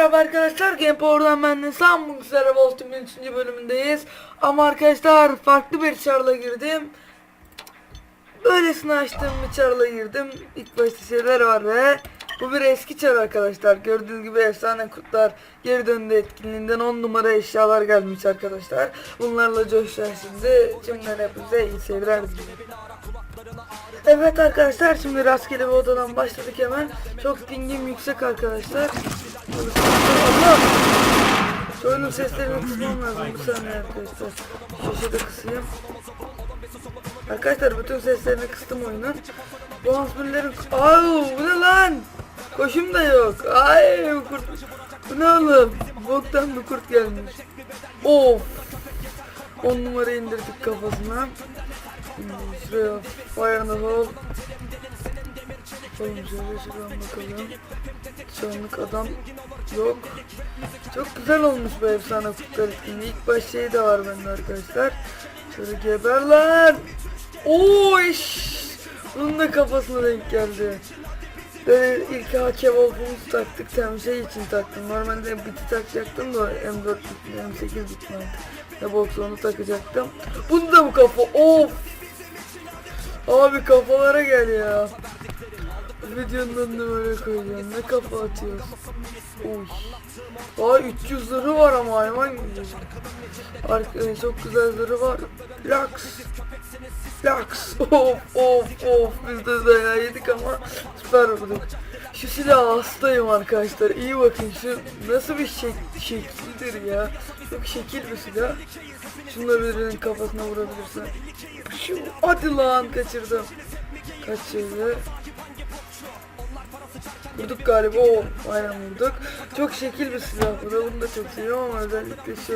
Merhaba arkadaşlar Game Power'dan ben Bugün sizlere Wolfteam'in 3. bölümündeyiz. Ama arkadaşlar farklı bir çarla girdim. Böylesine açtığım bir çarla girdim. İlk başta şeyler var ve Bu bir eski çar arkadaşlar. Gördüğünüz gibi efsane kurtlar Geri döndü etkinliğinden. 10 numara eşyalar gelmiş arkadaşlar. Bunlarla coşacağız şimdi Şimdiden hepinize iyi seyirler Evet arkadaşlar şimdi rastgele bir odadan başladık hemen. Çok pingim yüksek arkadaşlar. Oyunun seslerini kısmam lazım bir saniye arkadaşlar. Da kısayım. Arkadaşlar bütün seslerini kıstım oyunun. Bu hasbirlerin... Au bu ne lan? Koşum da yok. Ay bu kurt... Bu ne oğlum? Boktan bir kurt gelmiş. Of! 10 numara indirdik kafasına. Şuraya fire in the hole. Şöyle şuradan bakalım. Anlık adam yok. Çok güzel olmuş bu efsane kutlar etkinliği. İlk baş şey de var bende arkadaşlar. Şöyle geber lan. Oo iş. Bunun da kafasına denk geldi. Böyle ilk AK Wolf'umuzu taktık tam şey için taktım. Normalde biti takacaktım da M4 bit, M8 bit mi artık. Ne onu takacaktım. Bunu da bu kafa. Of. Abi kafalara gel ya. Videonun önüne böyle koyacağım. Ne kafa atıyoruz. Uy. Aa 300 zırhı var ama hayvan gibi. Arkadaşlar çok güzel zırhı var. Lux. Lux. Of of of. Biz de dayağı yedik ama süper vurduk. Şu silah hastayım arkadaşlar. İyi bakın şu nasıl bir şek şekildir ya. Çok şekil bir silah. Şunla birinin kafasına vurabilirsen. Şu hadi lan kaçırdım. Kaçırdı. Vurduk galiba o aynen vurduk. Çok şekil bir silah bu da bunu da çok seviyorum ama özellikle şu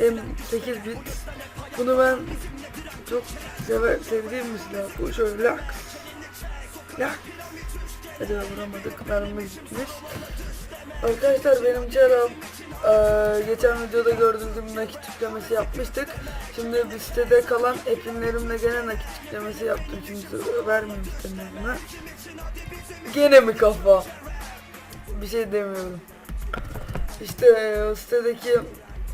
M8 bit. Bunu ben çok sever, sevdiğim bir silah bu şöyle lak. Lak. Ben vuramadık mermimiz gitmiş. Arkadaşlar benim çarım eee, geçen videoda gördüğünüz nakit yüklemesi yapmıştık. Şimdi bir sitede kalan epinlerimle gene nakit yüklemesi yaptım çünkü vermeyeyim buna. Gene mi kafa? Bir şey demiyorum. İşte o sitedeki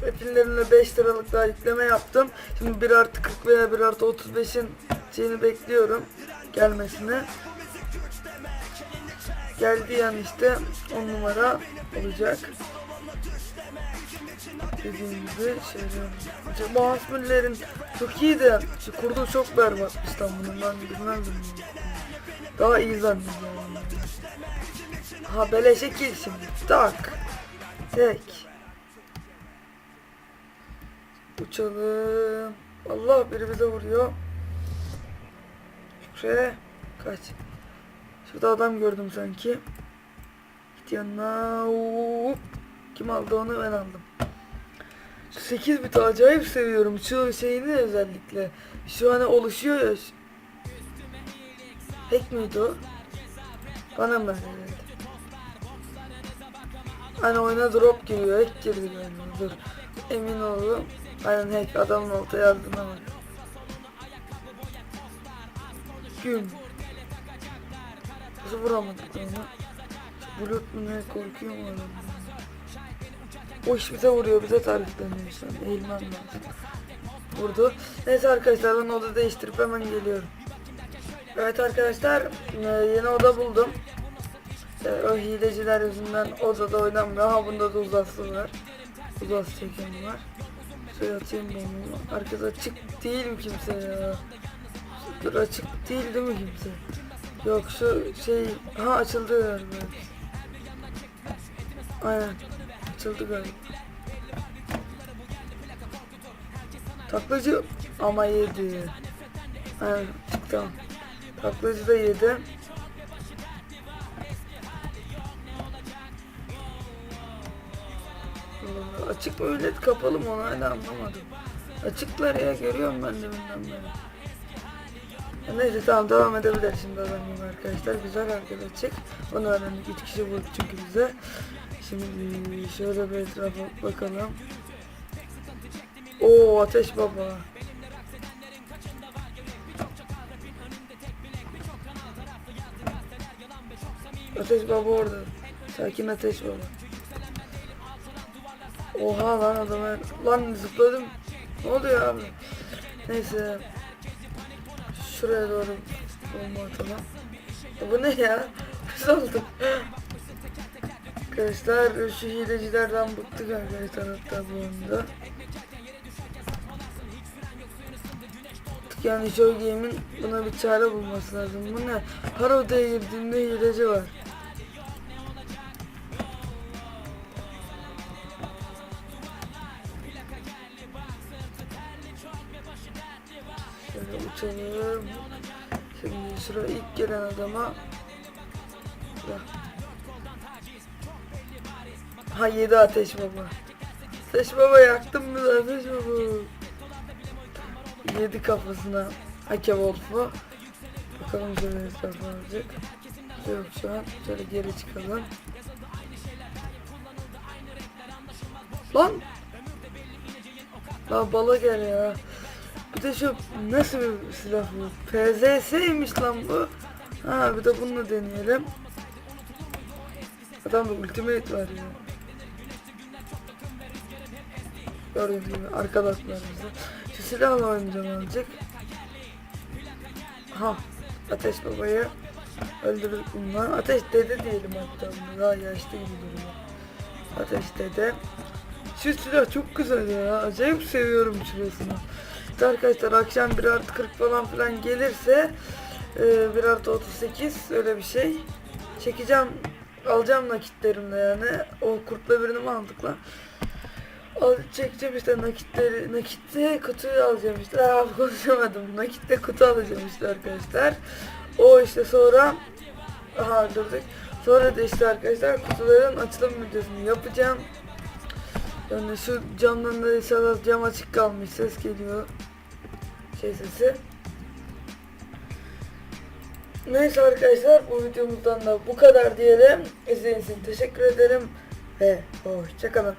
epinlerimle 5 liralık daha yükleme yaptım. Şimdi 1 artı 40 veya 1 artı 35'in şeyini bekliyorum gelmesini. Geldiği an işte 10 numara olacak. Dediğim gibi şeyler. İşte hasbüllerin çok iyi de şu kurdu çok berbatmış lan bunun ben bilmezdim. Daha iyi zannediyorum. Ha beleşe kill şimdi. Tak. Tek. Uçalım. Allah biri bize vuruyor. Şuraya kaç. Şurada adam gördüm sanki. Git yanına. Kim aldı onu ben aldım. Şu 8 bit acayip seviyorum. Şu şeyini özellikle. Şu hani oluşuyor ya. Hack miydi o? Bana mı geldi? Hani oyuna drop giriyor. Hack girdi galiba. Dur. Emin oldum. Aynen hack adamın olta yardımına bak. Gün. Nasıl vuramadık onu? Bulut mu ne korkuyor mu adam? O iş bize vuruyor, bize tarifleniyor işte. Eğilmem lazım. Vurdu. Neyse arkadaşlar ben oda değiştirip hemen geliyorum. Evet arkadaşlar e, yeni oda buldum. E, o hileciler yüzünden odada oynanmıyor. Ha bunda da uzası var. Uzası çeken var. Şöyle atayım bunu. Arkada açık değil mi kimse ya? Dur açık değil değil mi kimse? Yok şu şey ha açıldı galiba. Aynen açıldı galiba. Taklacı ama yedi. Aynen tamam. Taklacı da yedi. Açık mı öyle kapalı mı onu hala anlamadım. Açıklar ya görüyorum ben deminden beri. Neyse tamam devam edebiliriz şimdi adam gibi arkadaşlar. Güzel hareket edecek. Onu öğrendik. Üç kişi bulduk çünkü bize. Şimdi şöyle bir etrafa bakalım. Oo ateş baba. Ateş baba orada. Sakin ateş baba. Oha lan adama. Lan zıpladım. Ne oluyor abi? Neyse. Şuraya doğru atalım. E bu ne ya? Pis oldum. Arkadaşlar şu hilecilerden bıktık arkadaşlar hatta bu oyunda. Yani Joy Game'in buna bir çare bulması lazım. Bu ne? Her odaya girdiğimde hileci var. Şimdi şuraya ilk gelen adama. Ha yedi ateş baba. Ateş baba yaktın mı ateş baba. Yedi kafasına Hake Wolf'u. Bakalım şöyle etrafa alacak. Yok şu an. Şöyle geri çıkalım. Lan! La bala gel ya. Bir de şu nasıl bir silah bu? PZS'ymiş lan bu. Ha bir de bunu deneyelim. Adamda ultimate var ya. Gördüğünüz gibi arkadaşlarımızı. Şu silahla oynayacağım azıcık. Ha Ateş babayı öldürdük bundan. Ateş dede diyelim hatta. Daha yaşlı gibi duruyor. Ateş dede. Şu silah çok güzel ya. Acayip seviyorum şurasını. İşte arkadaşlar akşam 1 artı 40 falan filan gelirse e, 1 artı 38 öyle bir şey. Çekeceğim alacağım nakitlerimle yani. O kurtla birini mi? Al, çekeceğim işte nakitleri, nakitte kutuyu alacağım işte. Aa, konuşamadım. Nakitte kutu alacağım işte arkadaşlar. O işte sonra aha durduk. Sonra da işte arkadaşlar kutuların açılım videosunu yapacağım. Yani şu camdan da inşallah cam açık kalmış ses geliyor. Şey sesi. Neyse arkadaşlar bu videomuzdan da bu kadar diyelim. İzlediğiniz için teşekkür ederim ve hoşçakalın.